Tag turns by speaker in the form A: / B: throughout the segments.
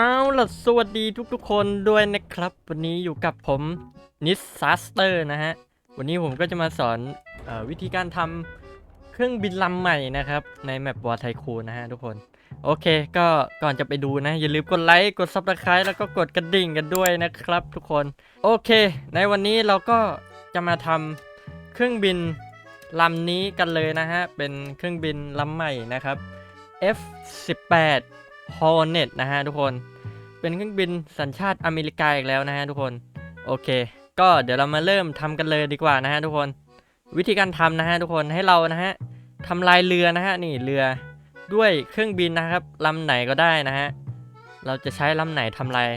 A: เอาล่ะสวัสดีทุกๆคนด้วยนะครับ วันนี้อยู่กับผมนิสซัสเตอร์นะฮะ วันนี้ผมก็จะมาสอนอวิธีการทำเครื่องบินลำใหม่นะครับ ในแมปวอร์ไทคูนะฮะทุกคน โอเค ก็ก่อนจะไปดูนะ อย่าลืมกดไลค์ กด Subscribe แล้วก็กดกระดิ่งกันด้วยนะครับทุกคน โอเค ในวันนี้เราก็จะมาทำเครื่องบินลำนี้กันเลยนะฮะ เป็นเครื่องบินลำใหม่นะครับ F18 Hornet นะฮะทุกคน เป็นเครื่องบินสัญชาติอเมริกาอีกแล้วนะฮะทุกคน โอเค ก็เดี๋ยวเรามาเริ่มทำกันเลยดีกว่านะฮะทุกคน วิธีการทำนะฮะทุกคนให้เรานะฮะทำลายเรือนะฮะนี่เรือด้วยเครื่องบินนะครับลำไหนก็ได้นะฮะเราจะใช้ลำไหนทำลาย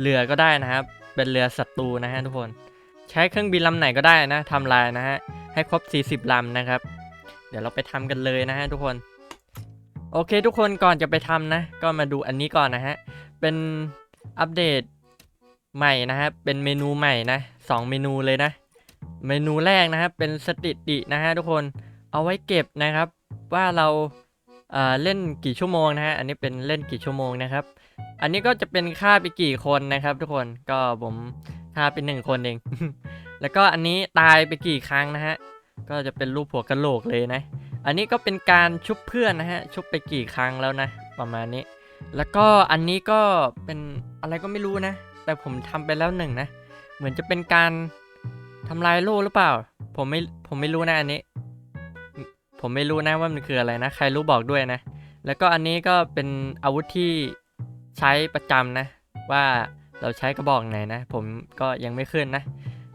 A: เรือก็ได้นะครับ เป็นเรือศัตรูนะฮะทุกคน ใช้เครื่องบินลำไหนก็ได้นะทำลายนะฮะให้ครบ 40ลำนะครับ เดี๋ยวเราไปทำกันเลยนะฮะทุกคน โอเคทุกคนก่อนจะไปทำนะ ก็มาดูอันนี้ก่อนนะฮะ เป็นอัปเดตใหม่นะครับเป็นเมนูใหม่นะสองเมนูเลยนะ เมนูแรกนะครับเป็นสถิตินะฮะทุกคน เอาไว้เก็บนะครับ ว่าเราเอ่อเล่นกี่ชั่วโมงนะฮะ อันนี้เป็นเล่นกี่ชั่วโมงนะครับ อันนี้ก็จะเป็นค่าไปกี่คนนะครับ ทุกคน ก็ผมค่าเป็นหนึ่งคนเอง แล้วก็อันนี้ตายไปกี่ครั้งนะฮะ ก็จะเป็นรูปหัวกะโหลกเลยนะ อันนี้ก็เป็นการชุบเพื่อนนะฮะ ชุบไปกี่ครั้งแล้วนะ ประมาณนี้ แล้วก็อันนี้ก็เป็นอะไรก็ไม่รู้นะ แต่ผมทำไปแล้วหนึ่งนะ เหมือนจะเป็นการทำลายโลกหรือเปล่า ผมไม่ผมไม่รู้นะอันนี้ ผมไม่รู้นะว่ามันคืออะไรนะ ใครรู้บอกด้วยนะ แล้วก็อันนี้ก็เป็นอาวุธที่ใช้ประจำนะ ว่าเราใช้กระบอกไหนนะ ผมก็ยังไม่ขึ้นนะ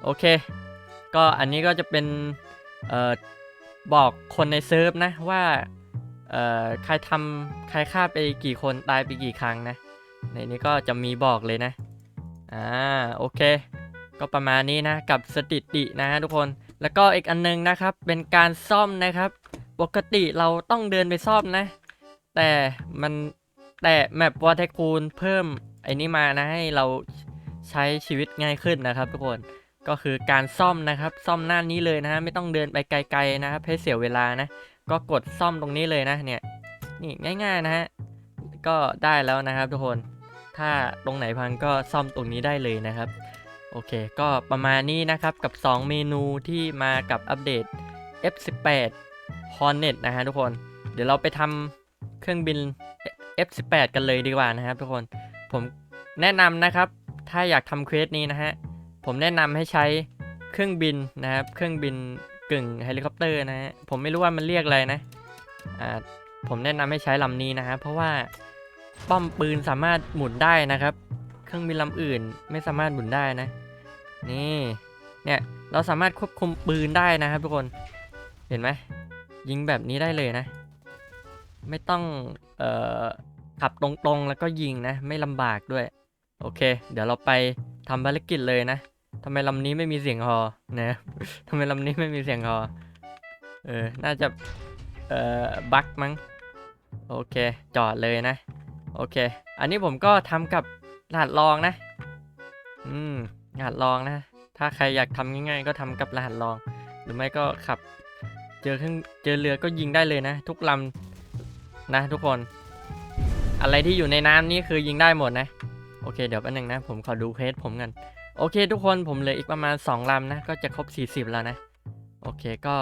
A: โอเค ก็อันนี้ก็จะเป็นเอ่อ บอกคนในเซิร์ฟนะว่าเอ่อใครทำใครฆ่าไปกี่คนตายไปกี่ครั้งนะ ในนี้ก็จะมีบอกเลยนะ อ่าโอเค ก็ประมาณนี้นะกับสถิตินะฮะทุกคน แล้วก็อีกอันนึงนะครับเป็นการซ่อมนะครับ ปกติเราต้องเดินไปซ่อมนะ แต่มันแต่แมปวอเทคูลเพิ่มไอ้นี้มานะให้เราใช้ชีวิตง่ายขึ้นนะครับทุกคน ก็คือการซ่อมนะครับ ซ่อมหน้านี้เลยนะฮะไม่ต้องเดินไปไกลๆนะครับให้เสียเวลานะ ก็กดซ่อมตรงนี้เลยนะเนี่ยนี่ง่ายๆนะฮะก็ได้แล้วนะครับทุกคนถ้าตรงไหนพังก็ซ่อมตรงนี้ได้เลยนะครับ โอเค ก็ประมาณนี้นะครับกับ 2 เมนูที่มากับอัปเดต F18 Hornet นะฮะทุกคน เดี๋ยวเราไปทำเครื่องบิน F18 กันเลยดีกว่านะครับทุกคน ผมแนะนำนะครับ ถ้าอยากทำเควสนี้นะฮะ ผมแนะนำให้ใช้เครื่องบินนะครับ เครื่องบินกึ่งเฮลิคอปเตอร์นะฮะผมไม่รู้ว่ามันเรียกอะไรนะอ่าผมแนะนำให้ใช้ลำนี้นะฮะเพราะว่าป้อมปืนสามารถหมุนได้นะครับ เครื่องบินลำอื่นไม่สามารถหมุนได้นะ นี่เนี่ยเราสามารถควบคุมปืนได้นะครับ ทุกคนเห็นไหมยิงแบบนี้ได้เลยนะ ไม่ต้องเอ่อขับตรงๆแล้วก็ยิงนะ ไม่ลำบากด้วย โอเค เดี๋ยวเราไปทำภารกิจเลยนะ ทำไมลำนี้ไม่มีเสียงฮอนะทำไมลำนี้ไม่มีเสียงฮอเออ น่าจะ เอ่อ บั๊กมั้ง โอเค จอดเลยนะ โอเค อันนี้ผมก็ทำกับรหัสรองนะ อืม รหัสรองนะ ถ้าใครอยากทำง่ายๆ ก็ทำกับรหัสรอง หรือไม่ก็ขับ เจอเครื่องเจอเรือก็ยิงได้เลยนะ ทุกลำนะ ทุกคน อะไรที่อยู่ในน้ำนี่คือยิงได้หมดนะ โอเค เดี๋ยวแป๊บนึงนะ ผมขอดูเพจผมกัน โอเคทุกคนผมเหลืออีกประมาณ 2ลำนะ ก็จะครบ 40 แล้วนะ โอเคก็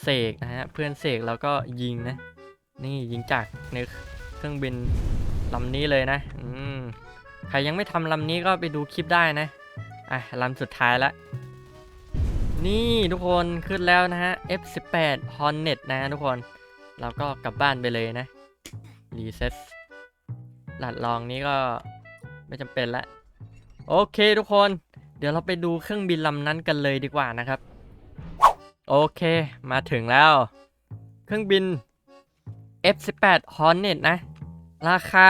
A: เสกนะฮะ เพื่อนเสกแล้วก็ยิงนะ นี่ยิงจากในเครื่องบินลำนี้เลยนะ อืม ใครยังไม่ทำลำนี้ก็ไปดูคลิปได้นะ อะลำสุดท้ายละ นี่ทุกคนขึ้นแล้วนะฮะ F18 Hornet นะทุกคน เราก็กลับบ้านไปเลยนะ รีเซ็ตหลัดลองนี้ก็ไม่จำเป็นละโอเคทุกคน เดี๋ยวเราไปดูเครื่องบินลำนั้นกันเลยดีกว่านะครับ โอเค มาถึงแล้ว เครื่องบิน F18 Hornet นะ ราคา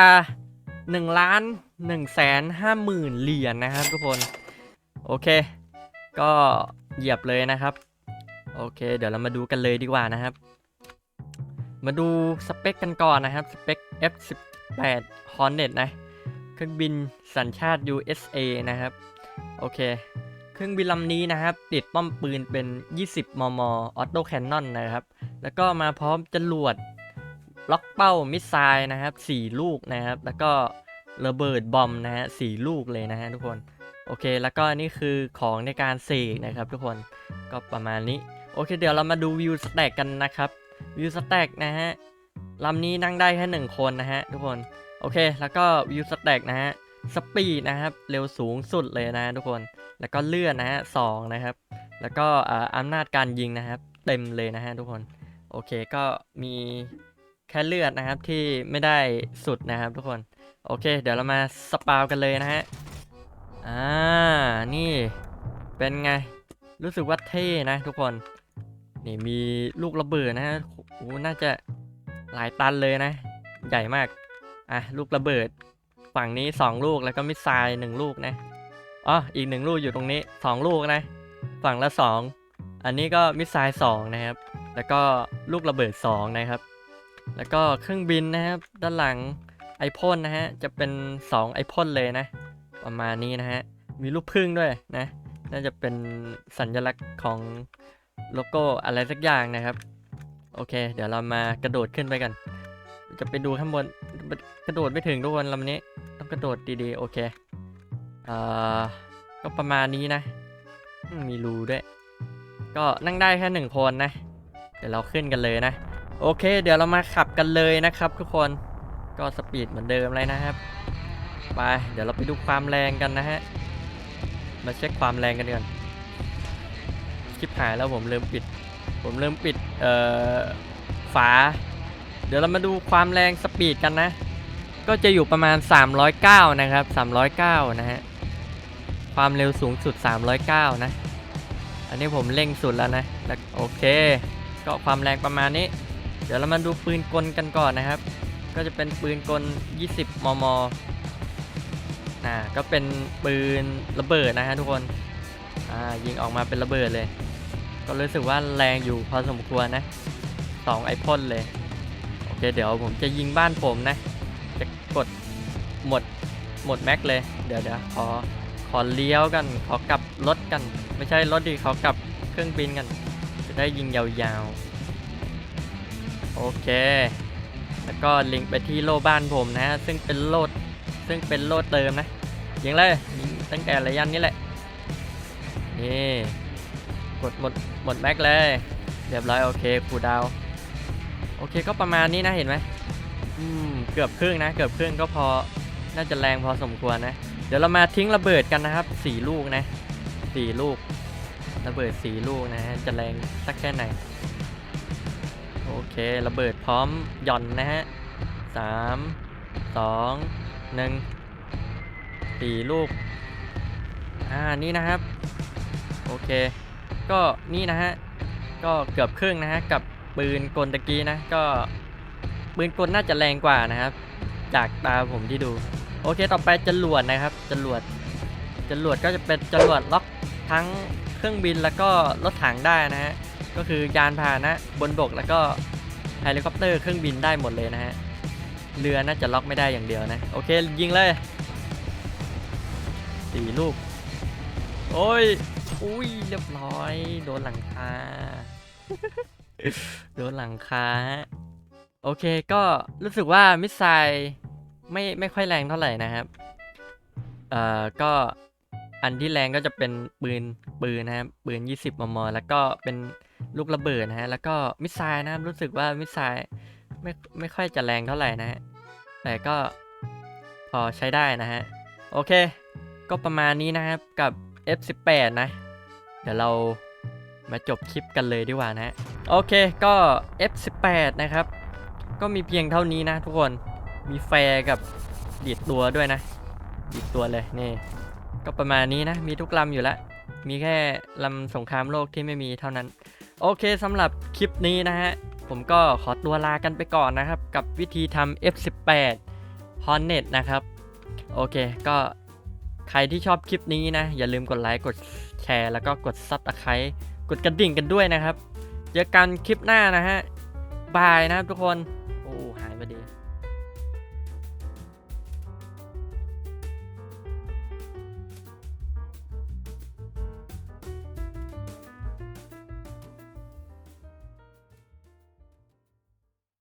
A: 1ล้าน1แสน5หมื่นเหรียญนะครับทุกคน โอเค ก็เหยียบเลยนะครับ โอเค เดี๋ยวเรามาดูกันเลยดีกว่านะครับ มาดูสเปคกันก่อนนะครับ สเปค F18 Hornet นะ เครื่องบินสัญชาติ USA นะครับ โอเค เครื่องบินลำนี้นะครับ ติดป้อมปืนเป็น 20 มม ออโต้แคนนอนนะครับ แล้วก็มาพร้อมจรวดล็อกเป้ามิสไซล์นะครับ 4 ลูกนะครับ แล้วก็ระเบิดบอมนะฮะสี่ลูกเลยนะฮะทุกคน โอเค แล้วก็นี่คือของในการเสกนะครับทุกคน ก็ประมาณนี้ โอเค เดี๋ยวเรามาดูวิวสแต็กกันนะครับ วิวสแต็กนะฮะลำนี้นั่งได้แค่หนึ่งคนนะฮะทุกคน โอเค แล้วก็วิวสแต็กนะฮะ สปีดนะครับ เร็วสูงสุดเลยนะทุกคน แล้วก็เลื่อนนะฮะสองนะครับ แล้วก็อ่าอำนาจการยิงนะครับ เต็มเลยนะฮะทุกคน โอเคก็มีแค่เลือดนะครับที่ไม่ได้สุดนะครับทุกคน โอเค เดี๋ยวเรามาสปาวกันเลยนะฮะ อ่า นี่เป็นไง รู้สึกว่าเท่นะทุกคน นี่มีลูกระเบิดนะฮะโอ้น่าจะหลายตันเลยนะ ใหญ่มาก อะ ลูกระเบิด ฝั่งนี้ 2 ลูกแล้วก็มิสไซล์หนึ่งลูกนะอ๋ออีกหนึ่งลูกอยู่ตรงนี้ 2 ลูกนะ ฝั่งละ 2 อันนี้ก็มิสไซล์2นะครับ แล้วก็ลูกระเบิด 2 นะครับ แล้วก็เครื่องบินนะครับ ด้านหลังไอพ่นนะฮะจะเป็น 2 ไอพ่นเลยนะ ประมาณนี้นะฮะมีลูกพึ่งด้วยนะ น่าจะเป็นสัญลักษณ์ของโลโก้อะไรสักอย่างนะครับ โอเค เดี๋ยวเรามากระโดดขึ้นไปกัน จะไปดูข้างบน กระโดดไม่ถึงทุกคนลำนี้ ต้องกระโดดดีๆ โอเค เอ่อ ก็ประมาณนี้นะ มีรูด้วย ก็นั่งได้แค่หนึ่งคนนะ เดี๋ยวเราขึ้นกันเลยนะ โอเค เดี๋ยวเรามาขับกันเลยนะครับ ทุกคน ก็สปีดเหมือนเดิมเลยนะครับ ไป เดี๋ยวเราไปดูความแรงกันนะฮะ มาเช็คความแรงกันก่อนคลิปหายแล้วผมลืมปิด ผมลืมปิด เอ่อ ฝา เดี๋ยวเรามาดูความแรงสปีดกันนะ ก็จะอยู่ประมาณ 309 นะครับ 309 นะฮะ ความเร็วสูงสุด 309 นะ อันนี้ผมเร่งสุดแล้วนะ แล้วโอเค ก็ความแรงประมาณนี้ เดี๋ยวเรามาดูปืนกลกันก่อนนะครับ ก็จะเป็นปืนกล 20 มม อ่า ก็เป็นปืนระเบิดนะฮะทุกคน อ่า ยิงออกมาเป็นระเบิดเลย ก็รู้สึกว่าแรงอยู่พอสมควรนะสองไอพ่นเลย โอเค เดี๋ยวผมจะยิงบ้านผมนะจะ กดหมดหมดแม็กเลย เดี๋ยวเดี๋ยวขอขอเลี้ยวกัน ขอกลับรถกัน ไม่ใช่รถดิขอกลับเครื่องบินกัน จะได้ยิงยาวๆ โอเค แล้วก็ลิงก์ไปที่โล่บ้านผมนะ ซึ่งเป็นโล่ซึ่งเป็นโล่เติมนะยิงเลยตั้งแต่ระยะนี้แหละ นี่ กดหมดหมดแม็กเลย เรียบร้อยโอเคคูดาว โอเคก็ประมาณนี้นะเห็นไหม อืมเกือบครึ่งนะ เกือบครึ่งก็พอ น่าจะแรงพอสมควรนะ เดี๋ยวเรามาทิ้งระเบิดกันนะครับสี่ลูกนะสี่ลูก ระเบิดสี่ลูกนะฮะ จะแรงสักแค่ไหน โอเค ระเบิดพร้อมหย่อนนะฮะสามสองหนึ่งสี่ลูก อ่า นี่นะครับ โอเค ก็นี่นะฮะ ก็เกือบครึ่งนะฮะ กับปืนกลตะกี้นะ ก็ ปืนกลน่าจะแรงกว่านะครับ จากตาผมที่ดู โอเคต่อไปจรวดนะครับจรวดจรวดก็จะเป็นจรวดล็อกทั้งเครื่องบินแล้วก็รถถังได้นะฮะก็คือยานพาหนะบนบกแล้วก็เฮลิคอปเตอร์เครื่องบินได้หมดเลยนะฮะเรือน่าจะล็อกไม่ได้อย่างเดียวนะ โอเคยิงเลยสี่ลูก โอ้ย อุ้ยเรียบร้อย โดนหลังคา โดนหลังคา โอเคก็รู้สึกว่ามิสไซล์ไม่ไม่ค่อยแรงเท่าไหร่นะครับ เอ่อก็อันที่แรงก็จะเป็นปืนปืนนะครับปืน 20 มม แล้วก็เป็นลูกระเบิดนะฮะแล้วก็มิสไซล์นะครับรู้สึกว่ามิสไซล์ไม่ไม่ค่อยจะแรงเท่าไหร่นะฮะแต่ก็พอใช้ได้นะฮะโอเค ก็ประมาณนี้นะครับกับ F18 นะ เดี๋ยวเรามาจบคลิปกันเลยดีกว่านะ โอเคก็ F18 นะครับ ก็มีเพียงเท่านี้นะทุกคน มีแฟร์กับดีดตัวด้วยนะดีดตัวเลยนี่ ก็ประมาณนี้นะ มีทุกลำอยู่แล้วมีแค่ลำสงครามโลกที่ไม่มีเท่านั้น โอเคสำหรับคลิปนี้นะฮะ ผมก็ขอตัวลากันไปก่อนนะครับ กับวิธีทำ F18 Hornet นะครับ โอเคก็ใครที่ชอบคลิปนี้นะ อย่าลืมกดไลค์กดแชร์ แล้วก็กด Subscribe กดกระดิ่งกันด้วยนะครับ เจอกันคลิปหน้านะฮะ บายนะครับทุกคน